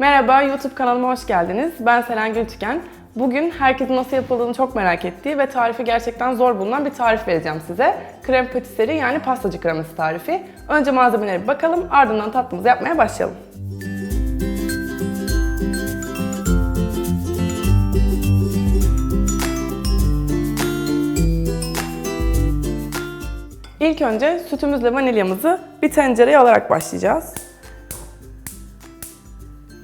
Merhaba, YouTube kanalıma hoş geldiniz. Ben Selen Gültüken. Bugün herkesin nasıl yapıldığını çok merak ettiği ve tarifi gerçekten zor bulunan bir tarif vereceğim size. Krem patisserie yani pastacı kreması tarifi. Önce malzemelere bakalım, ardından tatlımızı yapmaya başlayalım. İlk önce sütümüzle vanilyamızı bir tencereye alarak başlayacağız.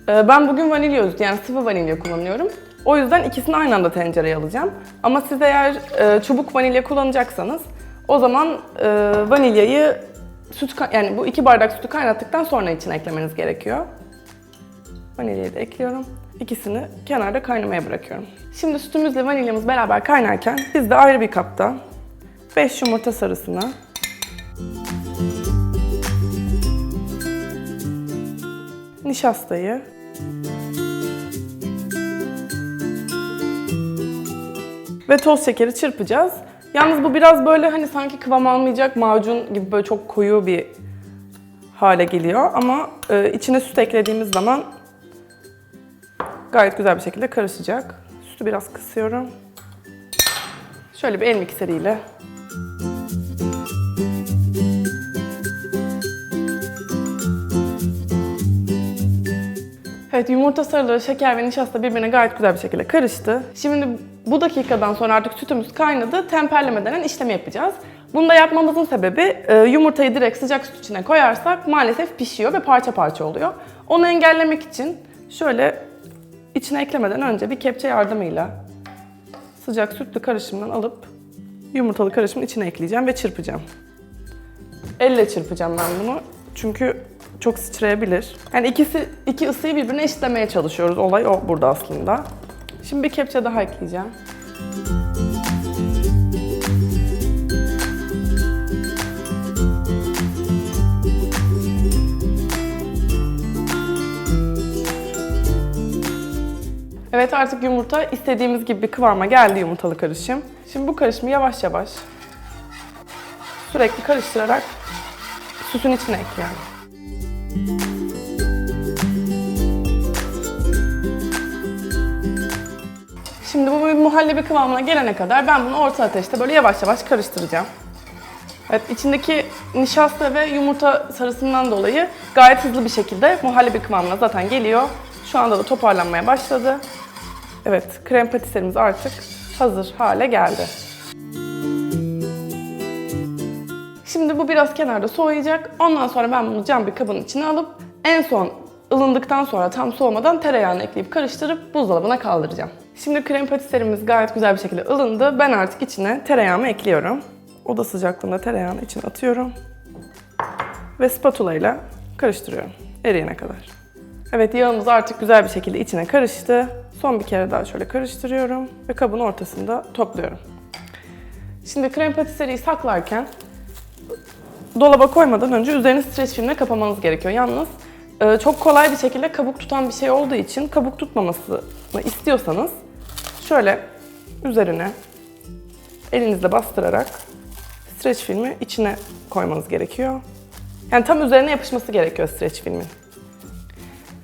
Ee, Ben bugün vanilya özütü yani sıvı vanilya kullanıyorum. O yüzden ikisini aynı anda tencereye alacağım. Ama siz eğer e, çubuk vanilya kullanacaksanız o zaman e, vanilyayı süt yani bu iki bardak sütü kaynattıktan sonra içine eklemeniz gerekiyor. Vanilyayı da ekliyorum. İkisini kenarda kaynamaya bırakıyorum. Şimdi sütümüzle vanilyamız beraber kaynarken biz de ayrı bir kapta 5 yumurta sarısını nişastayı ve toz şekeri çırpacağız. Yalnız bu biraz böyle hani sanki kıvam almayacak macun gibi böyle çok koyu bir hale geliyor ama e, içine süt eklediğimiz zaman gayet güzel bir şekilde karışacak. Sütü biraz kısıyorum. Şöyle bir el mikseriyle Evet yumurta sarıları, şeker ve nişasta birbirine gayet güzel bir şekilde karıştı. Şimdi bu dakikadan sonra artık sütümüz kaynadı. Temperleme denen işlemi yapacağız. Bunu da yapmamızın sebebi e, yumurtayı direkt sıcak süt içine koyarsak maalesef pişiyor ve parça parça oluyor. Onu engellemek için şöyle içine eklemeden önce bir kepçe yardımıyla sıcak sütlü karışımdan alıp yumurtalı karışımın içine ekleyeceğim ve çırpacağım. Elle çırpacağım ben bunu. Çünkü çok sıçrayabilir. Yani ikisi iki ısıyı birbirine eşitlemeye çalışıyoruz. Olay o burada aslında. Şimdi bir kepçe daha ekleyeceğim. Evet artık yumurta istediğimiz gibi bir kıvama geldi yumurtalı karışım. Şimdi bu karışımı yavaş yavaş sürekli karıştırarak sütün içine ekliyorum. Şimdi bu bir muhallebi kıvamına gelene kadar ben bunu orta ateşte böyle yavaş yavaş karıştıracağım. Evet içindeki nişasta ve yumurta sarısından dolayı gayet hızlı bir şekilde muhallebi kıvamına zaten geliyor. Şu anda da toparlanmaya başladı. Evet krem patiserimiz artık hazır hale geldi. Şimdi bu biraz kenarda soğuyacak. Ondan sonra ben bunu cam bir kabın içine alıp en son ılındıktan sonra tam soğumadan tereyağını ekleyip karıştırıp buzdolabına kaldıracağım. Şimdi krem patiserimiz gayet güzel bir şekilde ılındı. Ben artık içine tereyağımı ekliyorum. Oda sıcaklığında tereyağını içine atıyorum. Ve spatula ile karıştırıyorum eriyene kadar. Evet yağımız artık güzel bir şekilde içine karıştı. Son bir kere daha şöyle karıştırıyorum ve kabın ortasında topluyorum. Şimdi krem patiseriyi saklarken dolaba koymadan önce üzerini streç filmle kapamanız gerekiyor. Yalnız e, çok kolay bir şekilde kabuk tutan bir şey olduğu için kabuk tutmamasını istiyorsanız şöyle üzerine elinizle bastırarak streç filmi içine koymanız gerekiyor. Yani tam üzerine yapışması gerekiyor streç filmin.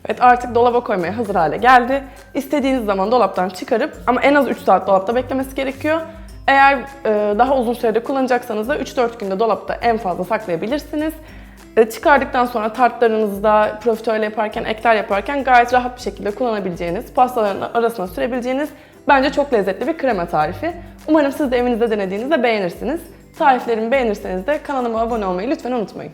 Evet artık dolaba koymaya hazır hale geldi. İstediğiniz zaman dolaptan çıkarıp ama en az 3 saat dolapta beklemesi gerekiyor. Eğer e, daha uzun sürede kullanacaksanız da 3-4 günde dolapta en fazla saklayabilirsiniz. E, çıkardıktan sonra tartlarınızda, profiterol yaparken, ekler yaparken gayet rahat bir şekilde kullanabileceğiniz, pastaların arasına sürebileceğiniz bence çok lezzetli bir krema tarifi. Umarım siz de evinizde denediğinizde beğenirsiniz. Tariflerimi beğenirseniz de kanalıma abone olmayı lütfen unutmayın.